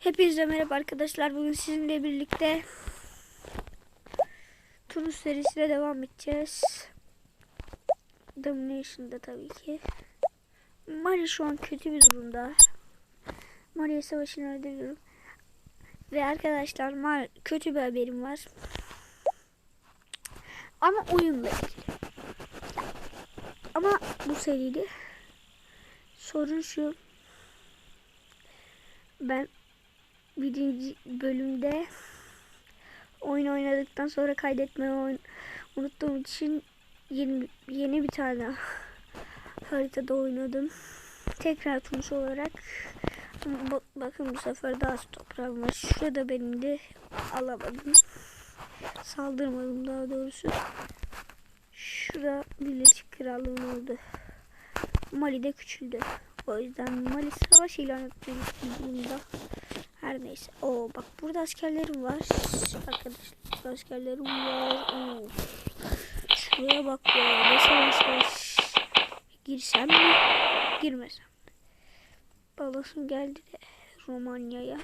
Hepinize merhaba arkadaşlar. Bugün sizinle birlikte Turun serisine devam edeceğiz. Domination'da tabii ki. Mari şu an kötü bir durumda. Mari'ye savaşını öldürüyorum. Ve arkadaşlar Mar kötü bir haberim var. Ama oyunla. Ama bu seride sorun şu. Ben birinci bölümde oyun oynadıktan sonra kaydetmeyi unuttuğum için yeni, yeni bir tane haritada oynadım. Tekrar Tunus olarak bakın bu sefer daha az toprağım var. Şurada benim de alamadım. Saldırmadım daha doğrusu. Şurada Birleşik Krallığın oldu. Mali de küçüldü. O yüzden Mali savaş ilan durumda. Her neyse. Oo bak burada askerlerim var. Arkadaşlar askerlerim var. Oo. Şuraya bak ya. Savaş var. Girsem mi? Girmesem. Balasım geldi de Romanya'ya.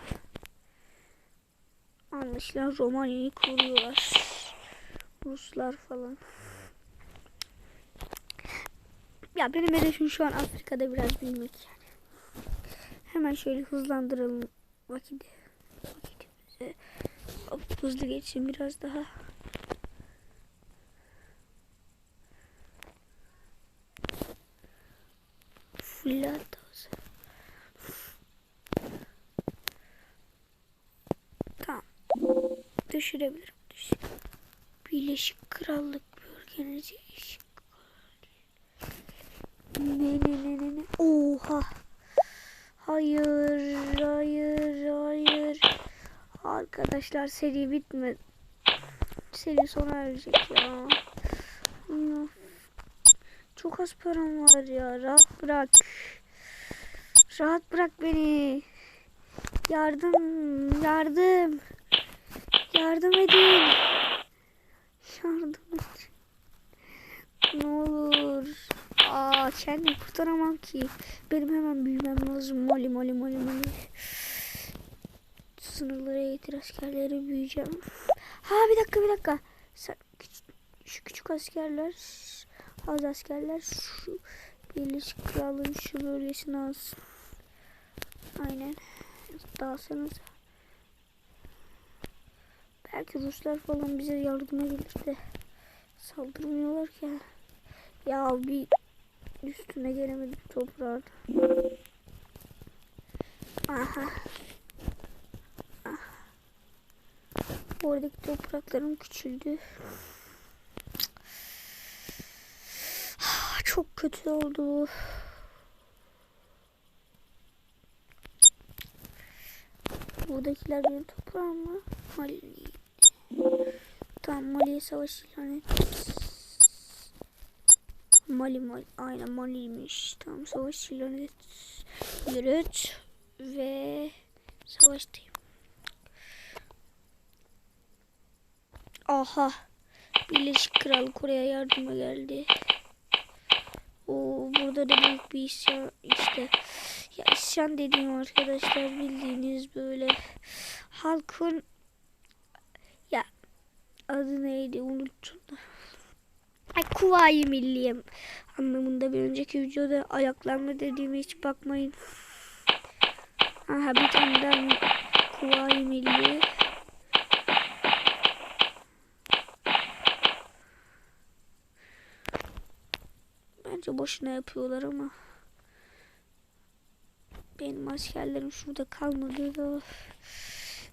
Anlaşılan Romanya'yı koruyorlar. Ruslar falan. Ya benim hedefim şu an Afrika'da biraz büyümek yani. Hemen şöyle hızlandıralım vakiti. Vakitimizi. Hızlı geçsin biraz daha. Flatos. Tamam. Düşürebilirim. Düş. Birleşik Krallık bölgenizi. Ne ne ne ne ne. Oha. Hayır, hayır, hayır. Arkadaşlar seri bitmedi. Seri sona erecek ya. Çok az param var ya. Rahat bırak. Rahat bırak beni. Yardım, yardım. Yardım edin. Yardım edin. Ne olur. Aa kendimi kurtaramam ki. Benim hemen büyümem lazım. Moli moli moli moli. Sınırlara getir askerleri büyüyeceğim. Ha bir dakika bir dakika. Sen, şu küçük askerler az askerler şu Birleşik Krallığın şu bölgesini alsın. Aynen. Dağılsanız. Belki Ruslar falan bize yardıma gelir de saldırmıyorlar ki. Ya bir üstüne gelemedim toprağın. Aha. Ah. Oradaki topraklarım küçüldü. Ah, Çok kötü oldu. Buradakiler benim toprağım mı? Mali. Tamam Mali'ye savaş ilan et. Mali Mali. Aynen Mali'ymiş. Tamam savaş et. Yürüt. Ve savaştayım. Aha. Birleşik Krallık oraya yardıma geldi. Oo, burada da büyük bir isyan işte. Ya isyan dediğim arkadaşlar bildiğiniz böyle halkın ya adı neydi unuttum da. Ay, Kuvayi Milliye anlamında bir önceki videoda ayaklanma dediğime hiç bakmayın. Aha bir tane daha Kuvayi Milliye. Bence boşuna yapıyorlar ama benim askerlerim şurada kalmadı da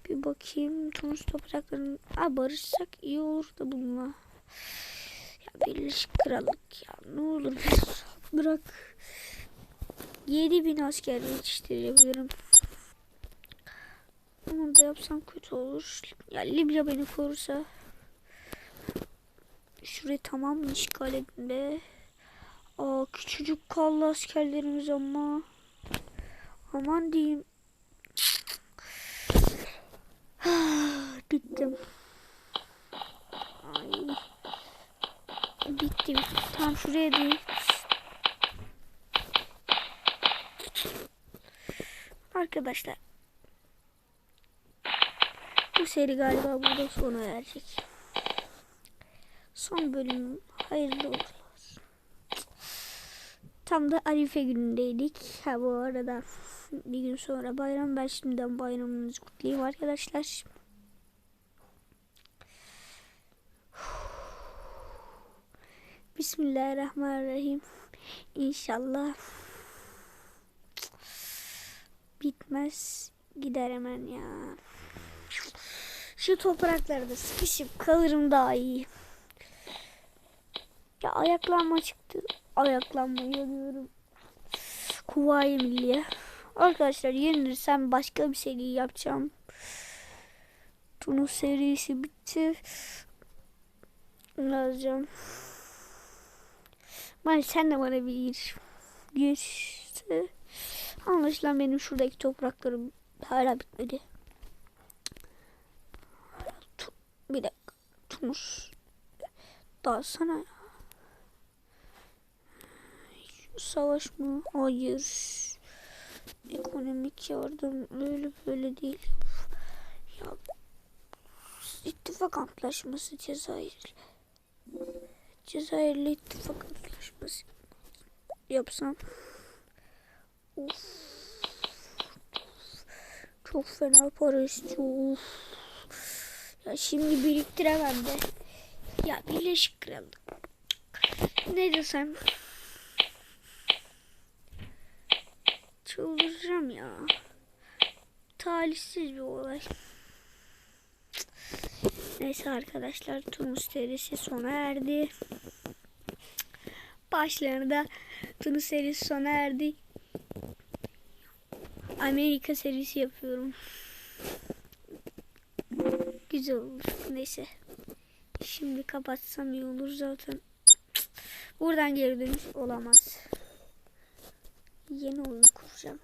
bir bakayım Tunus topraklarının Aa, barışsak iyi olur da bununla Birleşik Krallık ya ne olur bırak 7000 asker yetiştirebilirim onu da yapsam kötü olur ya Libya beni korursa şurayı tamam işgal edin be Aa küçücük kaldı askerlerimiz ama. Aman diyeyim. Bittim. Ay. Bitti. Tam şuraya değil. Arkadaşlar Bu seri galiba burada sona erecek. Son bölüm hayırlı olsun. Tam da Arife günündeydik. Ha bu arada bir gün sonra bayram. Ben şimdiden bayramınızı kutlayayım arkadaşlar. Bismillahirrahmanirrahim. İnşallah bitmez gider hemen ya. Şu topraklarda sıkışıp kalırım daha iyi. Ya ayaklanma çıktı. Ayaklanma yanıyorum. Kuvayi Milliye. Arkadaşlar yenilirsem başka bir seri yapacağım. Tunus serisi bitti. Yazacağım. Ben sen de bana bir geçti. Anlaşılan benim şuradaki topraklarım hala bitmedi. Bir dakika. Tunus. Daha sana ya. Savaş mı? Hayır. Ekonomik yardım öyle böyle değil. Ya ittifak antlaşması Cezayir. Cezayir'le ittifak antlaşması yapsam. Of. Çok fena para istiyor. Ya şimdi biriktiremem de. Ya Birleşik Krallık. Ne desem. Çıldıracağım ya. Talihsiz bir olay. Neyse arkadaşlar Tunus serisi sona erdi. Başlarında Tunus serisi sona erdi. Amerika serisi yapıyorum. Güzel olur. Neyse. Şimdi kapatsam iyi olur zaten. Buradan geri dönüş olamaz. Yeni oyun kuracağım.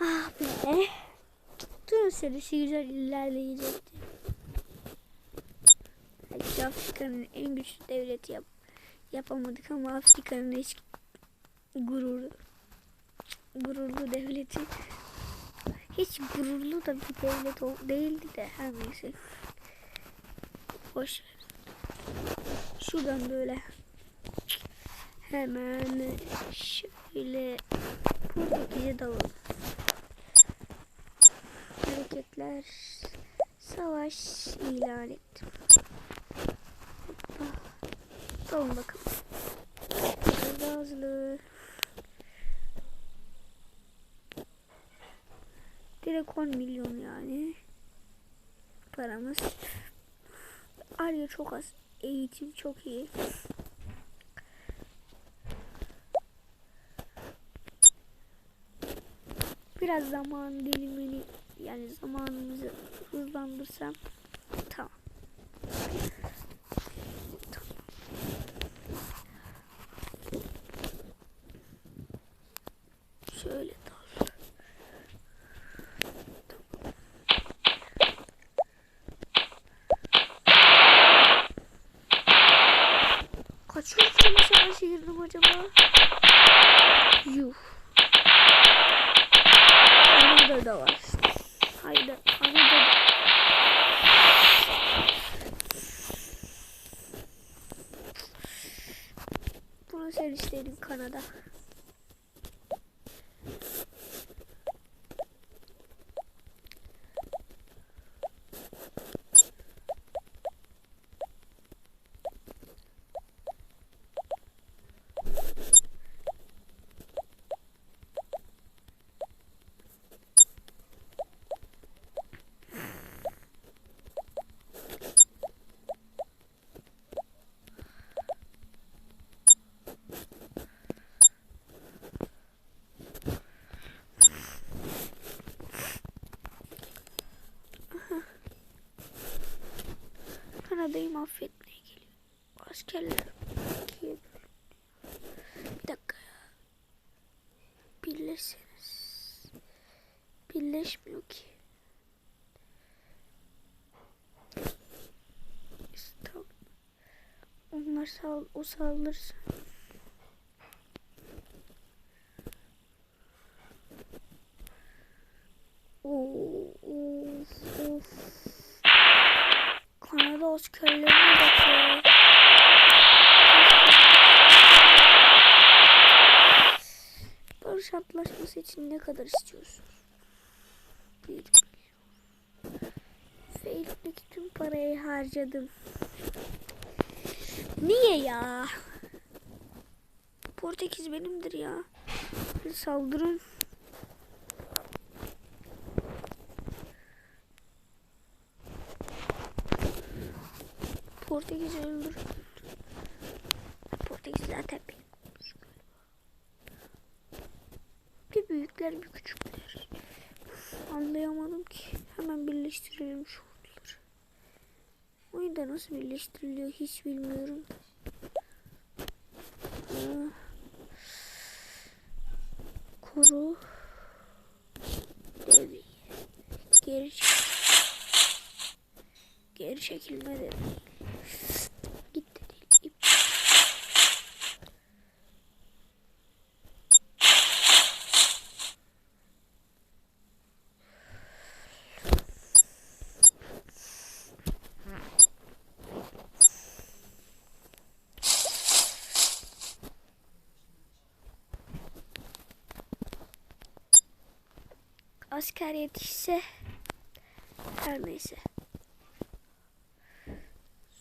Ah be. Tüm serisi güzel ilerleyecekti. Belki Afrika'nın en güçlü devleti yap yapamadık ama Afrika'nın hiç gururu gururlu devleti hiç gururlu da bir devlet değildi de her neyse. Boş ver. Şuradan böyle hemen şöyle Portekiz'e dalalım. Savaş ilan ettim. Dalın bakalım. Hızlı. Direkt 10 milyon yani. Paramız. Arya çok az. Eğitim çok iyi. Biraz zaman dilimini yani zamanımızı hızlandırsam tamam. Tamam. Şöyle dal. Kaç ülkeme savaşa girdim acaba? tekerler. Bir dakika ya. Birleşseniz. Birleşmiyor ki. İstanbul. Onlar sal o saldırsa. Of of. Kanada askerlerine bakıyor. Barış antlaşması için ne kadar istiyorsun? Bir. Ve elimdeki tüm parayı harcadım. Niye ya? Portekiz benimdir ya. Bir saldırın. Portekiz öldür. Portekiz zaten benim. Bir büyükler bir küçükler. Anlayamadım ki. Hemen birleştirelim şu orduları. Oyunda nasıl birleştiriliyor hiç bilmiyorum. Aa, Koru. Devi. Geri çek. Geri çekilme dedi. Asker yetişse her neyse.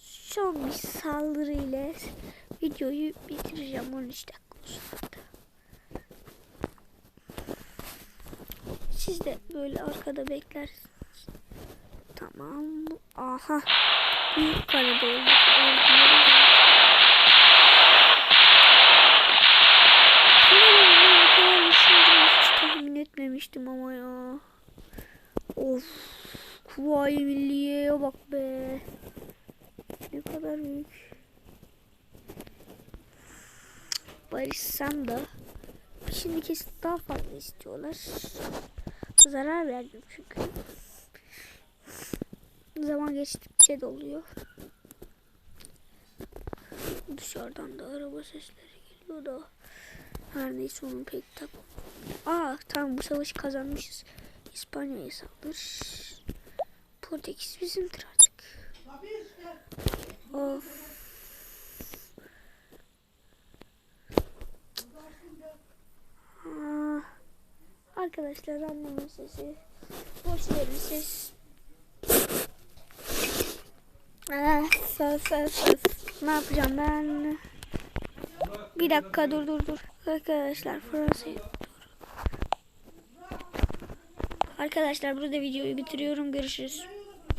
Son bir saldırı ile videoyu bitireceğim 13 dakika sonra. Siz de böyle arkada beklersiniz. Tamam. Aha. Büyük kalede olduk. Orduları da- Kanada'nın bu kadar düşüneceğini hiç tahmin etmemiştim ama ya. Of. Kuvayi Milliye'ye bak be. Ne kadar büyük. Barışsam da şimdi kesin daha fazla istiyorlar. Zarar verdim çünkü. Zaman geçtikçe doluyor. Dışarıdan da araba sesleri geliyor da. Her neyse onun pek tak. Aa tamam bu savaşı kazanmışız. İspanya'ya saldır. Portekiz bizimdir artık. Of. Aa, arkadaşlar annemin sesi. Boş verin ses. Ah, öf, öf. Ne yapacağım ben? Bir dakika dur dur dur. Arkadaşlar Fransa'ya Arkadaşlar burada videoyu bitiriyorum. Görüşürüz.